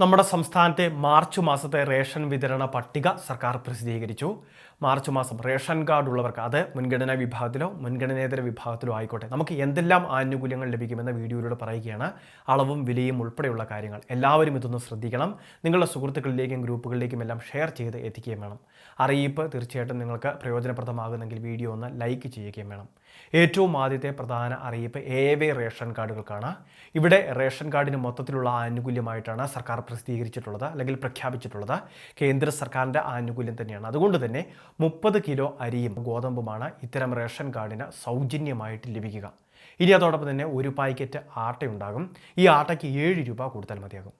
നമ്മുടെ സംസ്ഥാനത്തെ മാർച്ച് മാസത്തെ റേഷൻ വിതരണ പട്ടിക സർക്കാർ പ്രസിദ്ധീകരിച്ചു. മാർച്ച് മാസം റേഷൻ കാർഡ് ഉള്ളവർക്ക് അത് മുൻഗണനാ വിഭാഗത്തിലോ മുൻഗണനേതര വിഭാഗത്തിലോ ആയിക്കോട്ടെ നമുക്ക് എന്തെല്ലാം ആനുകൂല്യങ്ങൾ ലഭിക്കുമെന്ന വീഡിയോയിലൂടെ പറയുകയാണ്. അളവും വിലയും ഉൾപ്പെടെയുള്ള കാര്യങ്ങൾ എല്ലാവരും ഇതൊന്ന് ശ്രദ്ധിക്കണം. നിങ്ങളുടെ സുഹൃത്തുക്കളിലേക്കും ഗ്രൂപ്പുകളിലേക്കും എല്ലാം ഷെയർ ചെയ്ത് എത്തിക്കുകയും വേണം. അറിയിപ്പ് തീർച്ചയായിട്ടും നിങ്ങൾക്ക് പ്രയോജനപ്രദമാകുന്നെങ്കിൽ വീഡിയോ ഒന്ന് ലൈക്ക് ചെയ്യുകയും വേണം. ഏറ്റവും ആദ്യത്തെ പ്രധാന അറിയിപ്പ് എ വേ റേഷൻ കാർഡുകൾക്കാണ്. ഇവിടെ റേഷൻ കാർഡിന് മൊത്തത്തിലുള്ള ആനുകൂല്യമായിട്ടാണ് സർക്കാർ പ്രസിദ്ധീകരിച്ചിട്ടുള്ളത് അല്ലെങ്കിൽ പ്രഖ്യാപിച്ചിട്ടുള്ളത്. കേന്ദ്ര സർക്കാരിന്റെ ആനുകൂല്യം തന്നെയാണ്. അതുകൊണ്ട് തന്നെ മുപ്പത് കിലോ അരിയും ഗോതമ്പുമാണ് ഇത്തരം റേഷൻ കാർഡിന് സൗജന്യമായിട്ട് ലഭിക്കുക. ഇനി അതോടൊപ്പം തന്നെ ഒരു പാക്കറ്റ് ആട്ടയുണ്ടാകും. ഈ ആട്ടയ്ക്ക് ഏഴ് രൂപ കൊടുത്താൽ മതിയാകും.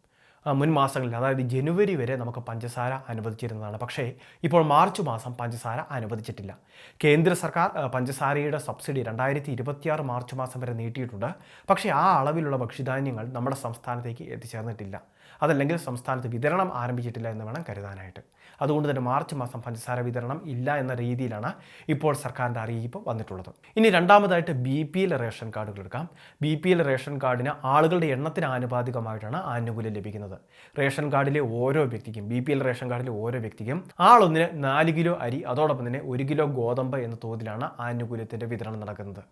മുൻ മാസങ്ങളിൽ അതായത് ജനുവരി വരെ നമുക്ക് പഞ്ചസാര അനുവദിച്ചിരുന്നതാണ്. പക്ഷേ ഇപ്പോൾ മാർച്ച് മാസം പഞ്ചസാര അനുവദിച്ചിട്ടില്ല. കേന്ദ്ര സർക്കാർ പഞ്ചസാരയുടെ സബ്സിഡി രണ്ടായിരത്തി ഇരുപത്തിയാറ് മാർച്ച് മാസം വരെ നീട്ടിയിട്ടുണ്ട്. പക്ഷേ ആ അളവിലുള്ള ഭക്ഷ്യധാന്യങ്ങൾ നമ്മുടെ സംസ്ഥാനത്തേക്ക് എത്തിച്ചേർന്നിട്ടില്ല. അതല്ലെങ്കിൽ സംസ്ഥാനത്ത് വിതരണം ആരംഭിച്ചിട്ടില്ല എന്ന് വേണം കരുതാനായിട്ട്. അതുകൊണ്ട് തന്നെ മാർച്ച് മാസം പഞ്ചസാര വിതരണം ഇല്ല എന്ന രീതിയിലാണ് ഇപ്പോൾ സർക്കാരിന്റെ അറിയിപ്പ് വന്നിട്ടുള്ളത്. ഇനി രണ്ടാമതായിട്ട് ബി പി എൽ റേഷൻ കാർഡുകൾ എടുക്കാം. ബി പി എൽ റേഷൻ കാർഡിന് ആളുകളുടെ എണ്ണത്തിന് ആനുപാതികമായിട്ടാണ് ആനുകൂല്യം ലഭിക്കുന്നത്. റേഷൻ കാർഡിലെ ഓരോ വ്യക്തിക്കും ബി പി എൽ റേഷൻ കാർഡിലെ ഓരോ വ്യക്തിക്കും ആളൊന്നിന് നാല് കിലോ അരി അതോടൊപ്പം തന്നെ ഒരു കിലോ ഗോതമ്പ് എന്ന തോതിലാണ് ആനുകൂല്യത്തിന്റെ വിതരണം നടക്കുന്നത്.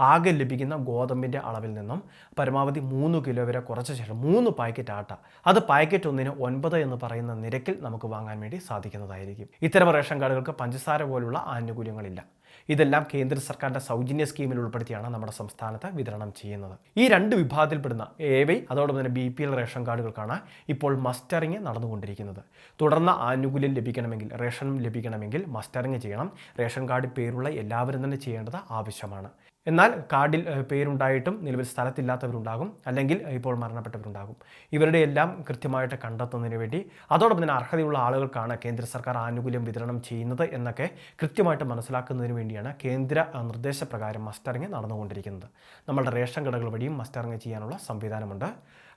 ആകെ ലഭിക്കുന്ന ഗോതമ്പിന്റെ അളവിൽ നിന്നും പരമാവധി മൂന്ന് കിലോ വരെ കുറച്ച ശേഷം മൂന്ന് പാക്കറ്റ് ആട്ട. അത് പാക്കറ്റ് ഒന്നിന് ഒൻപത് എന്ന് പറയുന്ന നിരക്കിൽ നമുക്ക് വാങ്ങാൻ വേണ്ടി സാധിക്കുന്നതായിരിക്കും. ഇത്തരം റേഷൻ കാർഡുകൾക്ക് പഞ്ചസാര പോലുള്ള ആനുകൂല്യങ്ങളില്ല. ഇതെല്ലാം കേന്ദ്ര സർക്കാരിന്റെ സൗജന്യ സ്കീമിൽ ഉൾപ്പെടുത്തിയാണ് നമ്മുടെ സംസ്ഥാനത്ത് വിതരണം ചെയ്യുന്നത്. ഈ രണ്ട് വിഭാഗത്തിൽപ്പെടുന്ന എ വൈ അതോടൊപ്പം തന്നെ ബി പി എൽ റേഷൻ കാർഡുകൾക്കാണ് ഇപ്പോൾ മസ്റ്ററിങ് നടന്നുകൊണ്ടിരിക്കുന്നത്. തുടർന്ന് ആനുകൂല്യം ലഭിക്കണമെങ്കിൽ റേഷൻ ലഭിക്കണമെങ്കിൽ മസ്റ്ററിങ് ചെയ്യണം. റേഷൻ കാർഡ് പേരുള്ള എല്ലാവരും തന്നെ ചെയ്യേണ്ടത് ആവശ്യമാണ്. എന്നാൽ കാർഡിൽ പേരുണ്ടായിട്ടും നിലവിൽ സ്ഥലത്തില്ലാത്തവരുണ്ടാകും. അല്ലെങ്കിൽ ഇപ്പോൾ മരണപ്പെട്ടവരുണ്ടാകും. ഇവരുടെ എല്ലാം കൃത്യമായിട്ട് കണ്ടെത്തുന്നതിന് വേണ്ടി അതോടൊപ്പം തന്നെ അർഹതയുള്ള ആളുകൾക്കാണ് കേന്ദ്ര സർക്കാർ ആനുകൂല്യം വിതരണം ചെയ്യുന്നത് എന്നൊക്കെ കൃത്യമായിട്ട് മനസ്സിലാക്കുന്നതിന് വേണ്ടിയാണ് കേന്ദ്ര നിർദ്ദേശപ്രകാരം മസ്റ്ററിങ് നടന്നുകൊണ്ടിരിക്കുന്നത്. നമ്മളുടെ റേഷൻ കടകൾ വഴിയും മസ്റ്ററിങ് ചെയ്യാനുള്ള സംവിധാനമുണ്ട്.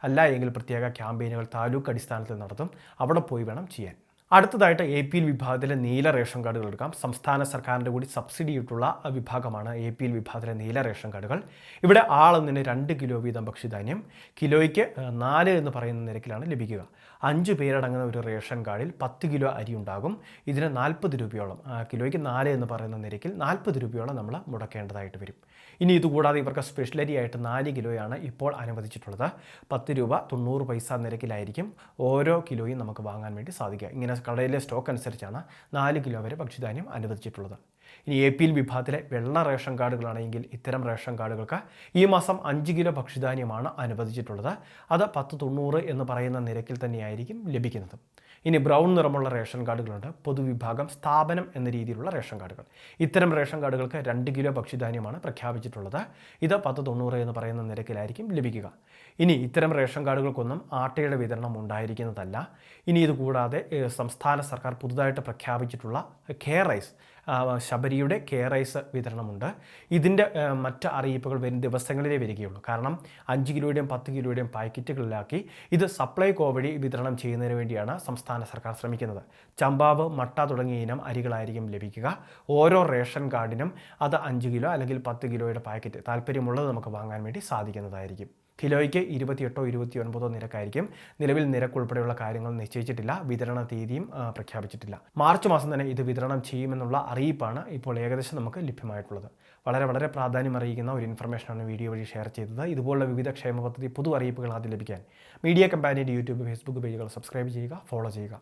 അല്ല എങ്കിൽ പ്രത്യേക ക്യാമ്പയിനുകൾ താലൂക്ക് അടിസ്ഥാനത്തിൽ നടത്തും. അവിടെ പോയി വേണം ചെയ്യാൻ. അടുത്തതായിട്ട് എ പി എൽ വിഭാഗത്തിലെ നീല റേഷൻ കാർഡുകൾ എടുക്കാം. സംസ്ഥാന സർക്കാരിന്റെ കൂടി സബ്സിഡി ഇട്ടുള്ള വിഭാഗമാണ് എ പി എൽ വിഭാഗത്തിലെ നീല റേഷൻ കാർഡുകൾ. ഇവിടെ ആളൊന്നിന് രണ്ട് കിലോ വീതം ഭക്ഷ്യധാന്യം കിലോയ്ക്ക് നാല് എന്ന് പറയുന്ന നിരക്കിലാണ് ലഭിക്കുക. അഞ്ച് പേരടങ്ങുന്ന ഒരു റേഷൻ കാർഡിൽ പത്ത് കിലോ അരി ഉണ്ടാകും. ഇതിന് നാൽപ്പത് രൂപയോളം കിലോയ്ക്ക് നാല് എന്ന് പറയുന്ന നിരക്കിൽ നാൽപ്പത് രൂപയോളം നമ്മൾ മുടക്കേണ്ടതായിട്ട് വരും. ഇനി ഇതുകൂടാതെ ഇവർക്ക് സ്പെഷ്യൽ അരി ആയിട്ട് നാല് കിലോയാണ് ഇപ്പോൾ അനുവദിച്ചിട്ടുള്ളത്. പത്ത് രൂപ തൊണ്ണൂറ് പൈസ നിരക്കിലായിരിക്കും ഓരോ കിലോയും നമുക്ക് വാങ്ങാൻ വേണ്ടി സാധിക്കുക. ഇങ്ങനെ കടയിലെ സ്റ്റോക്ക് അനുസരിച്ചാണ് നാല് കിലോ വരെ ഭക്ഷ്യധാന്യം അനുവദിച്ചിട്ടുള്ളത്. ഇനി എ പി എൽ വിഭാഗത്തിലെ വെള്ള റേഷൻ കാർഡുകളാണെങ്കിൽ ഇത്തരം റേഷൻ കാർഡുകൾക്ക് ഈ മാസം അഞ്ച് കിലോ ഭക്ഷ്യധാന്യമാണ് അനുവദിച്ചിട്ടുള്ളത്. അത് പത്ത് തൊണ്ണൂറ് എന്ന് പറയുന്ന നിരക്കിൽ തന്നെയായിരിക്കും ലഭിക്കുന്നത്. ഇനി ബ്രൗൺ നിറമുള്ള റേഷൻ കാർഡുകളുണ്ട്. പൊതുവിഭാഗം സ്ഥാപനം എന്ന രീതിയിലുള്ള റേഷൻ കാർഡുകൾ. ഇത്തരം റേഷൻ കാർഡുകൾക്ക് രണ്ട് കിലോ ഭക്ഷ്യധാന്യമാണ് പ്രഖ്യാപിച്ചിട്ടുള്ളത്. ഇത് പത്ത് തൊണ്ണൂറ് എന്ന് പറയുന്ന നിരക്കിലായിരിക്കും ലഭിക്കുക. ഇനി ഇത്തരം റേഷൻ കാർഡുകൾക്കൊന്നും ആട്ടയുടെ വിതരണം ഉണ്ടായിരിക്കുന്നതല്ല. ഇനി ഇതുകൂടാതെ സംസ്ഥാന സർക്കാർ പുതുതായിട്ട് പ്രഖ്യാപിച്ചിട്ടുള്ള കെയർ റൈസ് ശബരിയുടെ കെയർ ഐസ് വിതരണമുണ്ട്. ഇതിന്റെ മറ്റ് അറിയിപ്പുകൾ വരും ദിവസങ്ങളിലേ വരികയുള്ളൂ. കാരണം അഞ്ച് കിലോയുടെയും പത്ത് കിലോയുടെയും പാക്കറ്റുകളിലാക്കി ഇത് സപ്ലൈകോ വഴി വിതരണം ചെയ്യുന്നതിന് വേണ്ടിയാണ് സംസ്ഥാന സർക്കാർ ശ്രമിക്കുന്നത്. ചമ്പാവ് മട്ട തുടങ്ങിയ ഇനം അരികളായിരിക്കും ലഭിക്കുക. ഓരോ റേഷൻ കാർഡിനും അത് അഞ്ച് കിലോ അല്ലെങ്കിൽ പത്ത് കിലോയുടെ പാക്കറ്റ് താല്പര്യമുള്ളത് നമുക്ക് വാങ്ങാൻ വേണ്ടി സാധിക്കുന്നതായിരിക്കും. കിലോയ്ക്ക് ഇരുപത്തിയെട്ടോ ഇരുപത്തി ഒൻപതോ നിരക്കായിരിക്കും. നിലവിൽ നിരക്ക് ഉൾപ്പെടെയുള്ള കാര്യങ്ങൾ നിശ്ചയിച്ചിട്ടില്ല. വിതരണ തീയതിയും പ്രഖ്യാപിച്ചിട്ടില്ല. മാർച്ച് മാസം തന്നെ ഇത് വിതരണം ചെയ്യുമെന്നുള്ള അറിയിപ്പാണ് ഇപ്പോൾ ഏകദേശം നമുക്ക് ലഭ്യമായിട്ടുള്ളത്. വളരെ വളരെ പ്രാധാന്യം അറിയിക്കുന്ന ഒരു ഇൻഫർമേഷനാണ് വീഡിയോ വഴി ഷെയർ ചെയ്തത്. ഇതുപോലുള്ള വിവിധ ക്ഷേമ പദ്ധതി പുതു അറിയിപ്പുകൾ ആദ്യം ലഭിക്കാൻ. മീഡിയ കമ്പാനിയുടെ യൂട്യൂബ് ഫേസ്ബുക്ക് പേജുകൾ സബ്സ്ക്രൈബ് ചെയ്യുക ഫോളോ ചെയ്യുക.